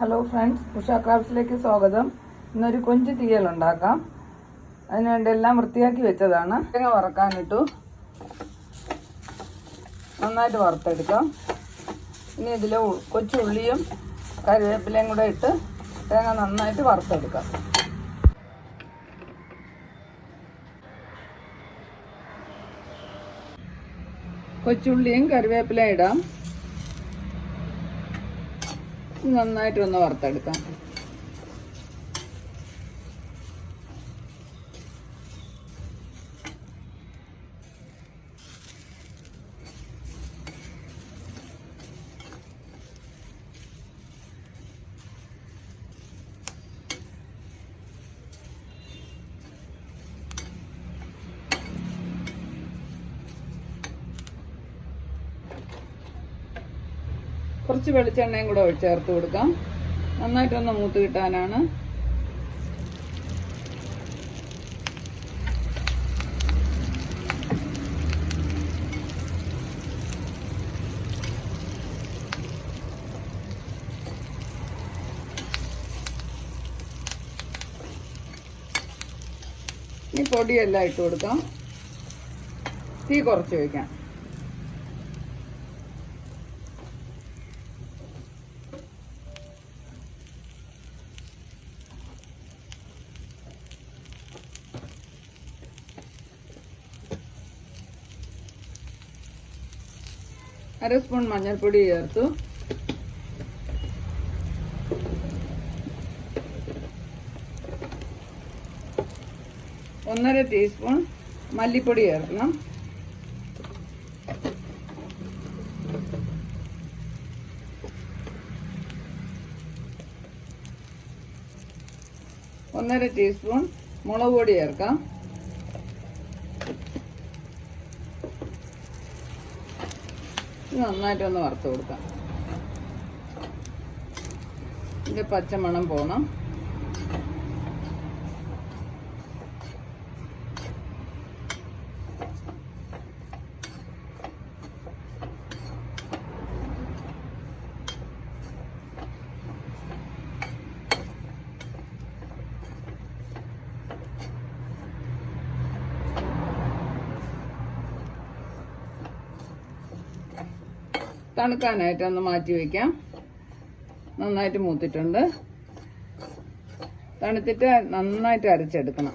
Hello friends Usha ക്രാഫ്റ്റ്സിലേക്ക് സ്വാഗതം. ഇന്നൊരു കൊഞ്ച് തീയൽ ഉണ്ടാക്കാം. അതിനുവേണ്ടി എല്ലാം വൃത്തിയാക്കി വെച്ചതാണ്. തേങ്ങ വറക്കാനിട്ടു. നന്നായിട്ട് വറുത്തെടുക്കാം. ഇനി ഇതിൽ കൊച്ചുള്ളിയും കറിവേപ്പിലയും കൂടെ ഇട്ട് തേങ്ങ നന്നായിട്ട് വറുത്തെടുക്കാം. കൊച്ചുള്ളിയും കറിവേപ്പിലയും ഇടാം. നന്നായിട്ട് ഒന്ന് വറുത്തെടുക്കാം. കുറച്ച് വെളിച്ചെണ്ണയും കൂടെ ചേർത്ത് കൊടുക്കാം. നന്നായിട്ടൊന്ന് മൂത്ത് കിട്ടാനാണ്. ഈ പൊടിയെല്ലാം ഇട്ട് കൊടുക്കാം. തീ കുറച്ച് വയ്ക്കാം അര സ്പൂൺ മഞ്ഞൾപ്പൊടി ചേർത്തു. ഒന്നര ടീസ്പൂൺ മല്ലിപ്പൊടി ചേർക്കണം. ഒന്നര ടീസ്പൂൺ മുളക് പൊടി ചേർക്കാം. ഇത് നന്നായിട്ടൊന്ന് വറുത്ത് കൊടുക്കാം. ഇതിന്റെ പച്ചമണം പോണം. തണുക്കാനായിട്ട് ഒന്ന് മാറ്റി വയ്ക്കാം. നന്നായിട്ട് മൂത്തിട്ടുണ്ട്. തണുത്തിട്ട് നന്നായിട്ട് അരച്ചെടുക്കണം.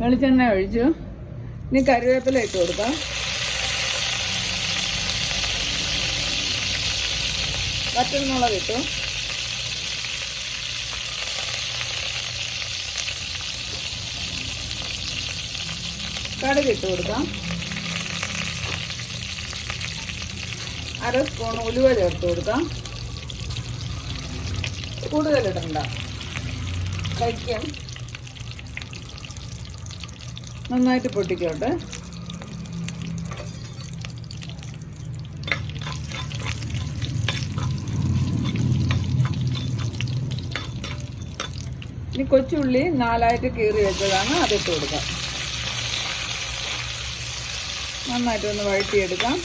വെളിച്ചെണ്ണ ഒഴിച്ചു. ഇനി കറിവേപ്പില ഇട്ട് കൊടുക്കാം. പച്ചമുളക് ഇട്ടു. കടുക് ഇട്ട് കൊടുക്കാം. അര സ്പൂൺ ഉലുവ ചേർത്ത് കൊടുക്കാം. കൂടുതൽ ഇടണ്ട. കഴിക്കാം. നന്നായിട്ട് പൊട്ടിക്കോട്ടെ. ഇനി കൊച്ചുള്ളി നാലായിട്ട് കീറി വെച്ചതാണ്. അതിട്ട് കൊടുക്കാം. നന്നായിട്ടൊന്ന് വഴറ്റിയെടുക്കാം.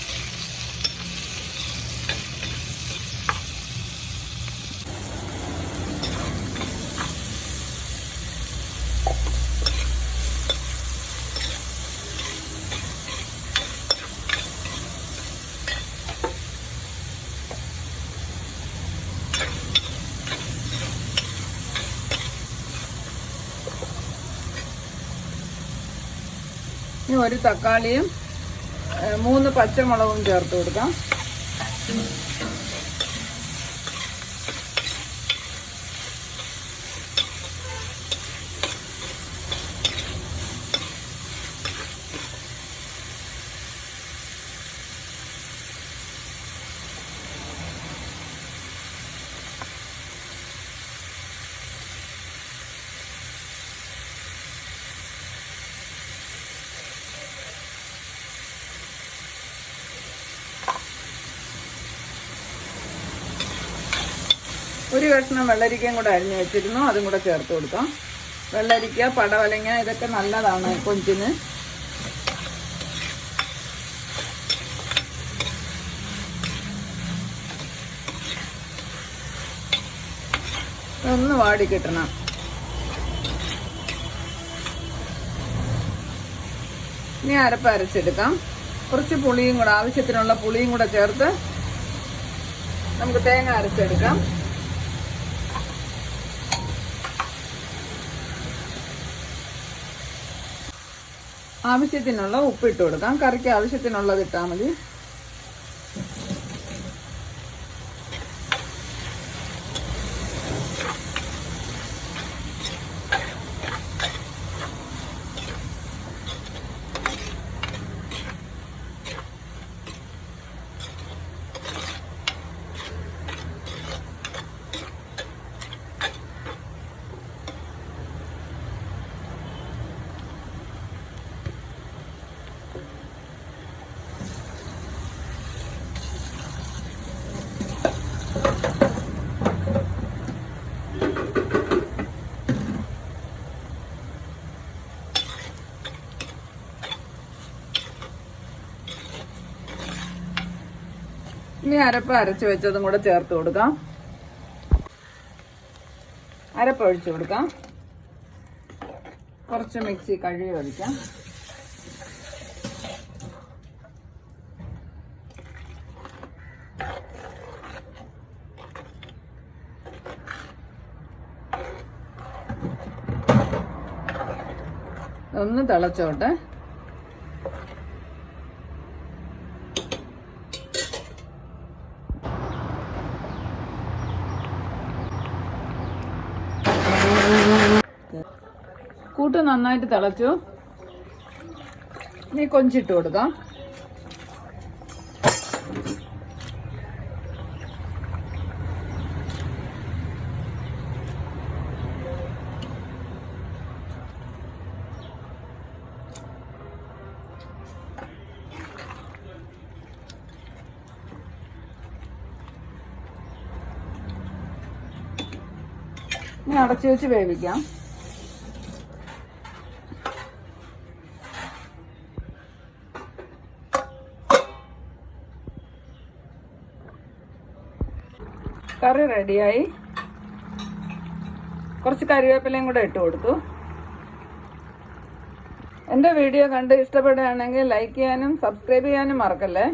ഒരു തക്കാളിയും മൂന്ന് പച്ചമുളകും ചേർത്ത് കൊടുക്കാം. ഒരു കഷ്ണം വെള്ളരിക്കയും കൂടെ അരിഞ്ഞു വെച്ചിരുന്നു. അതും കൂടെ ചേർത്ത് കൊടുക്കാം. വെള്ളരിക്ക പടവലങ്ങ ഇതൊക്കെ നല്ലതാണ് കൊഞ്ചിന്. ഒന്ന് വാടി കിട്ടണം. ഇനി അരപ്പ് അരച്ചെടുക്കാം. കുറച്ച് പുളിയും കൂടെ ആവശ്യത്തിനുള്ള പുളിയും കൂടെ ചേർത്ത് നമുക്ക് തേങ്ങ അരച്ചെടുക്കാം. ആവശ്യത്തിനുള്ള ഉപ്പ് ഇട്ട് കൊടുക്കാം. കറിക്ക് ആവശ്യത്തിനുള്ളത് ഇട്ടാൽ മതി. ഇനി അരപ്പ് അരച്ച് വെച്ചതും കൂടെ ചേർത്ത് കൊടുക്കാം. അരപ്പ് ഒഴിച്ചു കൊടുക്കാം. കുറച്ച് മിക്സി കഴുകി ഒഴിക്കാം. ഒന്ന് തിളച്ചോട്ടെ. കൂട്ട് നന്നായിട്ട് തിളച്ചു. ഇനി കൊഞ്ചിട്ട് കൊടുക്കാം. ഇനി അടച്ചു വെച്ച് വേവിക്കാം. കറി റെഡിയായി. കുറച്ച് കറിവേപ്പിലയും കൂടെ ഇട്ട് കൊടുത്തു. എന്റെ വീഡിയോ കണ്ട് ഇഷ്ടപ്പെടുകയാണെങ്കിൽ ലൈക്ക് ചെയ്യാനും സബ്സ്ക്രൈബ് ചെയ്യാനും മറക്കല്ലേ?